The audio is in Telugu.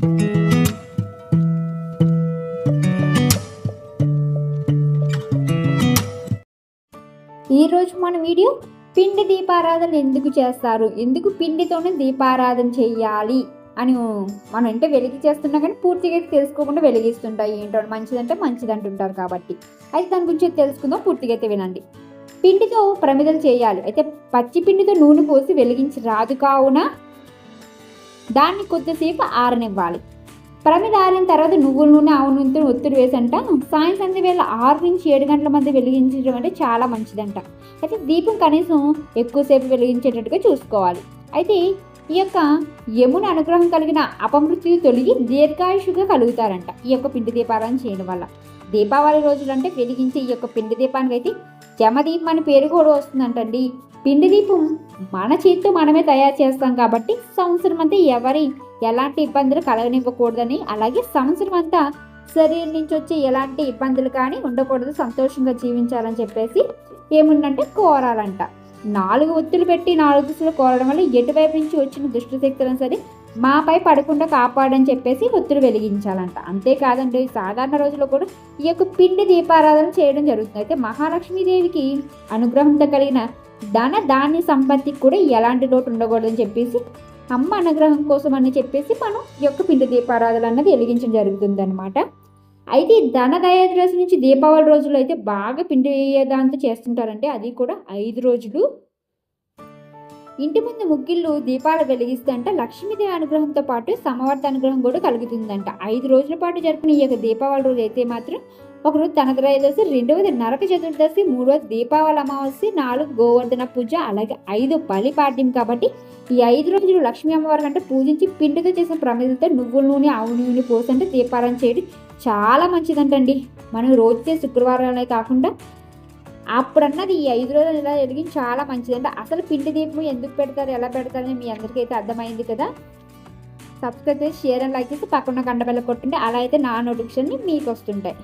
ఈరోజు మన వీడియో పిండి దీపారాధన ఎందుకు చేస్తారు? ఎందుకు పిండితోనే దీపారాధన చేయాలి? అని మనం అంటే వెలిగి చేస్తున్నా కానీ పూర్తిగా తెలుసుకోకుండా వెలిగిస్తుంటాయి. ఏంటో మంచిదంటే మంచిది అంటుంటారు కాబట్టి. అయితే దాని గురించి తెలుసుకుందాం పూర్తిగా అయితే వినండి. పిండితో ప్రమిదలు చేయాలి. అయితే పచ్చి పిండితో నూనె పోసి వెలిగించి రాదు కావున దాన్ని కొద్దిసేపు ఆరనివ్వాలి. ప్రమిద ఆరిన తర్వాత నువ్వుల నూనె ఆవు నూనెతో ఒత్తిడి వేసంట. సాయంత్రం సంధ్య వేళ ఆరు నుంచి ఏడు గంటల మధ్య వెలిగించడం అంటే చాలా మంచిదంట. అయితే దీపం కనీసం ఎక్కువసేపు వెలిగించేటట్టుగా చూసుకోవాలి. అయితే ఈ యొక్క యముని అనుగ్రహం కలిగిన అపమృత్యు తొలగి దీర్ఘాయుషుగా కలుగుతారంట ఈ యొక్క పిండి దీపారాధన చేయడం వల్ల. దీపావళి రోజులు అంటే వెలిగించే ఈ యొక్క పిండి దీపానికి అయితే జమదీపం అని పేరు కూడా వస్తుందంటండి. పిండి దీపం మన చేతితో మనమే తయారు చేస్తాం కాబట్టి సంవత్సరం అంతా ఎవరి ఎలాంటి ఇబ్బందులు కలగనివ్వకూడదని అలాగే సంవత్సరం అంతా శరీరం నుంచి వచ్చే ఎలాంటి ఇబ్బందులు కానీ ఉండకూడదు సంతోషంగా జీవించాలని చెప్పేసి ఏముందంటే కోరాలంట. నాలుగు ఒత్తులు పెట్టి నాలుగు దిశలు కోరడం వల్ల ఎటువైపు నుంచి వచ్చిన దుష్ట శక్తులను సరే మాపై పడకుండా కాపాడని చెప్పేసి ఒత్తిడి వెలిగించాలంట. అంతేకాదండి సాధారణ రోజుల్లో కూడా ఈ యొక్క పిండి దీపారాధన చేయడం జరుగుతుంది. అయితే మహాలక్ష్మీదేవికి అనుగ్రహంతో కలిగిన ధన ధాన్య సంపత్తికి కూడా ఎలాంటి లోటు ఉండకూడదని చెప్పేసి అమ్మ అనుగ్రహం కోసం అని చెప్పేసి మనం ఈ యొక్క పిండి దీపారాధన అన్నది వెలిగించడం జరుగుతుంది అనమాట అయితే ధన దయాద్రసి నుంచి దీపావళి రోజుల్లో అయితే బాగా పిండి దాంతో చేస్తుంటారంటే అది కూడా ఐదు రోజులు ఇంటి ముందు ముగ్గిళ్ళు దీపాలు వెలిగిస్తే లక్ష్మీదేవి అనుగ్రహంతో పాటు సమవర్త అనుగ్రహం కూడా కలుగుతుందంట. ఐదు రోజుల పాటు జరుపుకునే ఈ యొక్క దీపావళి రోజు అయితే మాత్రం ఒకరోజు ధనత్రయోదశి రెండవది నరక చతుర్దశి మూడవది దీపావళి అమావాస్య నాలుగు గోవర్ధన పూజ అలాగే ఐదు బలిపాడ్యం కాబట్టి ఈ ఐదు రోజులు లక్ష్మీ అమ్మవారి కంటే పూజించి పిండితో చేసిన ప్రమిదలతో నువ్వుల నూనె ఆవు నూనె పోసంటే దీపారాయణ చేయడం చాలా మంచిదంటండి. మనం రోజు శుక్రవారాలే కాకుండా అప్పుడన్నది ఈ ఐదు రోజులు ఇలా వెలిగించి చాలా మంచిదంటే అసలు పిండి దీపం ఎందుకు పెడతారు ఎలా పెడతారని మీ అందరికీ అయితే అర్థమైంది కదా. సబ్స్క్రైబ్ చేసి షేర్ అండ్ లైక్ చేసి పక్కన కండబెల్ల బెల్ల కొట్టుంటే అలా అయితే నా నోటిఫికేషన్ మీకు వస్తుంటాయి.